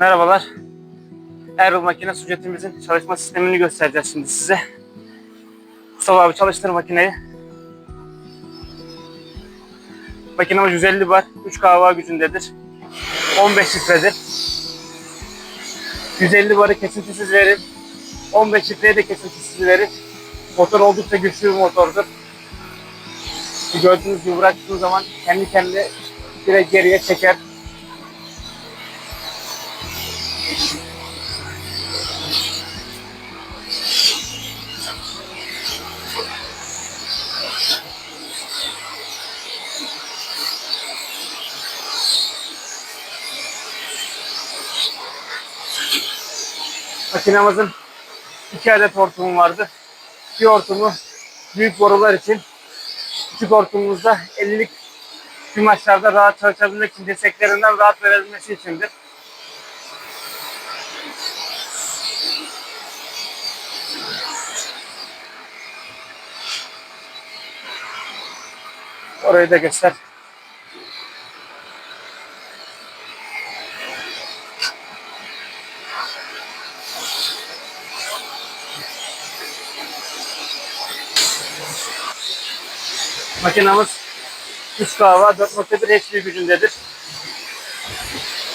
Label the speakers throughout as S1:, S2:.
S1: Merhabalar. Erol makine sucetimizin çalışma sistemini göstereceğiz şimdi size. Mustafa abi çalıştır makineyi. Makinemiz 150 bar, 3 kahva gücündedir. 15 litredir. 150 barı kesintisiz verir. 15 litreye de kesintisiz verir. Motor oldukça güçlü bir motordur. Gördüğünüz gibi bıraktığınız zaman kendi kendine direkt geriye çeker. Makinamızın iki adet hortumu vardı. Bir hortumu büyük borular için, küçük hortumumuzda 50'lik kumaşlarda rahat çalışabilmek için, dirseklerinden rahat verebilmesi içindir. Orayı da göster. Makinamız 3 kahva 4.1 HP gücündedir.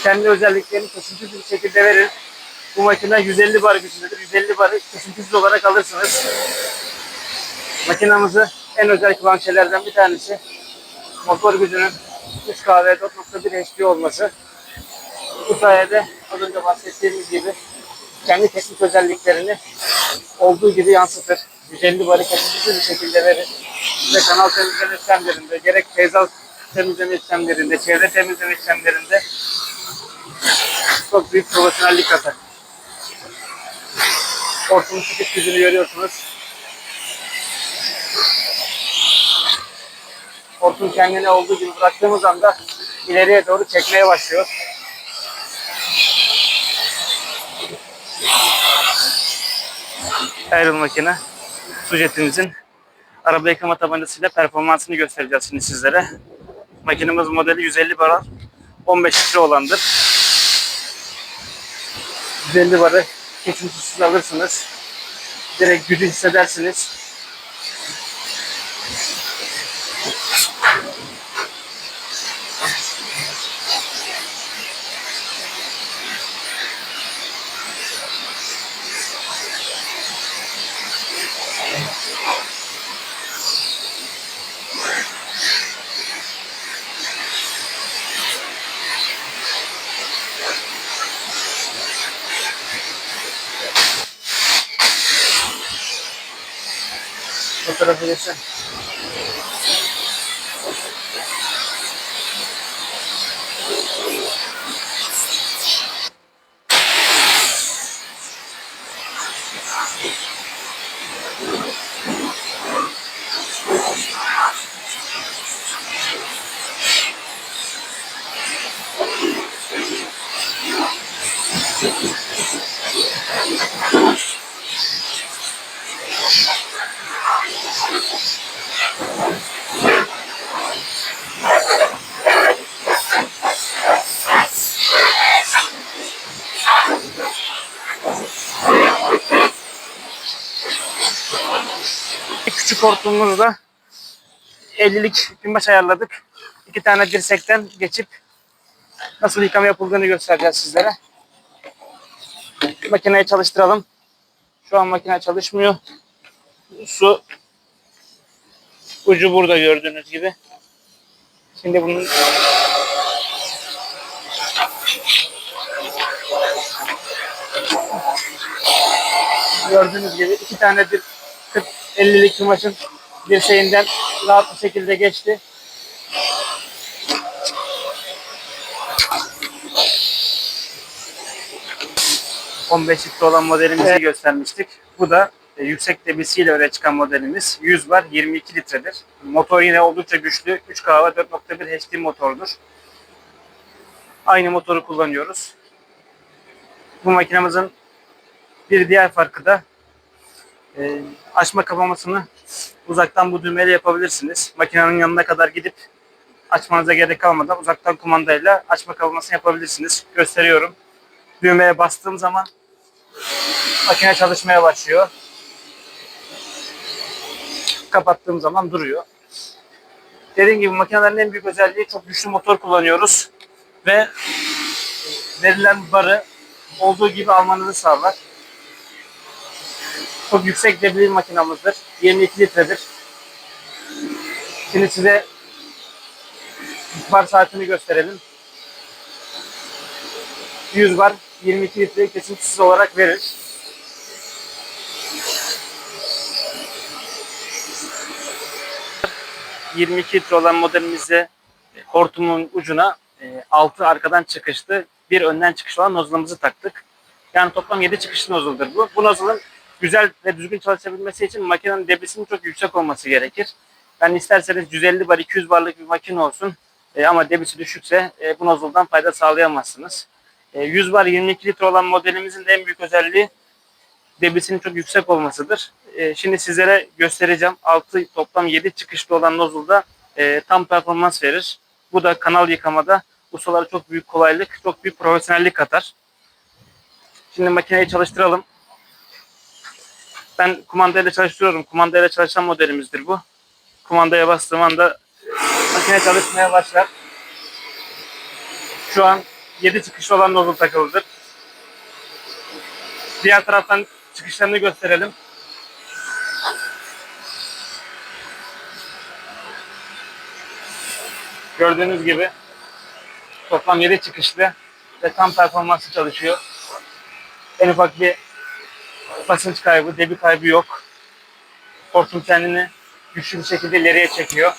S1: Kendi özelliklerini kesintisiz bir şekilde verir. Bu makine 150 bar gücündedir. 150 barı kesintisiz olarak alırsınız. Makinamızı en özel kılan şeylerden bir tanesi motor gücünün 3 kahve 4.1 HP olması. Bu sayede az önce bahsettiğimiz gibi kendi teknik özelliklerini olduğu gibi yansıtır. 150 barı kesintisiz bir şekilde verir ve kanal temizleme işlemlerinde, gerek peyzaj temizleme işlemlerinde, çevre temizleme işlemlerinde çok büyük profesyonellik katar. Hortumun çıkış gücünü görüyorsunuz. Hortum kendine olduğu gibi bıraktığımız anda ileriye doğru çekmeye başlıyor. Ayrıl makine su jetimizin araba yıkama tabancasıyla performansını göstereceğiz şimdi sizlere. Makinemiz modeli 150 bar 15 litre olandır. 150 barı kesintisiz alırsınız. Direkt gücü hissedersiniz. কতটা হয়েছে Thank you. Hortumumuzda 50'lik gümbüş ayarladık. İki tane dirsekten geçip nasıl yıkama yapıldığını göstereceğiz sizlere. Makineyi çalıştıralım. Şu an makine çalışmıyor. Su ucu burada gördüğünüz gibi. Şimdi bunun gördüğünüz gibi iki tane bir 40 50'lik kumaşın dirseğinden rahat bir şekilde geçti. ...15 litre olan modelimizi göstermiştik. Bu da e, yüksek debisiyle öne çıkan modelimiz. 100 bar 22 litredir. Motor yine oldukça güçlü. 3 kahve 4.1 HD motordur. Aynı motoru kullanıyoruz. Bu makinemizin bir diğer farkı da e, açma kapamasını uzaktan bu düğmeyle yapabilirsiniz. Makinenin yanına kadar gidip açmanıza gerek kalmadan uzaktan kumandayla açma kapamasını yapabilirsiniz. Gösteriyorum. düğmeye bastığım zaman makine çalışmaya başlıyor. Kapattığım zaman duruyor. Dediğim gibi makinelerin en büyük özelliği çok güçlü motor kullanıyoruz ve verilen barı olduğu gibi almanızı sağlar. Çok yüksek bir makinamızdır. 22 litredir. Şimdi size bar saatini gösterelim. 100 bar 22 litre kesintisiz olarak verir. ...22 litre olan modelimizde e, hortumun ucuna e, 6 arkadan çıkışlı, bir önden çıkışlı olan nozulumuzu taktık. Yani toplam 7 çıkışlı nozuldur bu. Bu nozulun güzel ve düzgün çalışabilmesi için makinenin debisinin çok yüksek olması gerekir. Yani isterseniz 150 bar, 200 barlık bir makine olsun e, ama debisi düşükse e, bu nozuldan fayda sağlayamazsınız. E, 100 bar 22 litre olan modelimizin de en büyük özelliği debisinin çok yüksek olmasıdır. E, şimdi sizlere göstereceğim. 6 toplam 7 çıkışlı olan nozulda e, tam performans verir. Bu da kanal yıkamada ustalara çok büyük kolaylık, çok büyük profesyonellik katar. Şimdi makineyi çalıştıralım. Ben kumandayla çalıştırıyorum. Kumandayla çalışan modelimizdir bu. Kumandaya bastığım anda makine çalışmaya başlar. Şu an 7 çıkışlı olan nozul takılıdır. Diğer taraftan çıkışlarını gösterelim. Gördüğünüz gibi toplam 7 çıkışlı ve tam performanslı çalışıyor. En ufak bir basınç kaybı, debi kaybı yok. Hortum kendini güçlü bir şekilde ileriye çekiyor.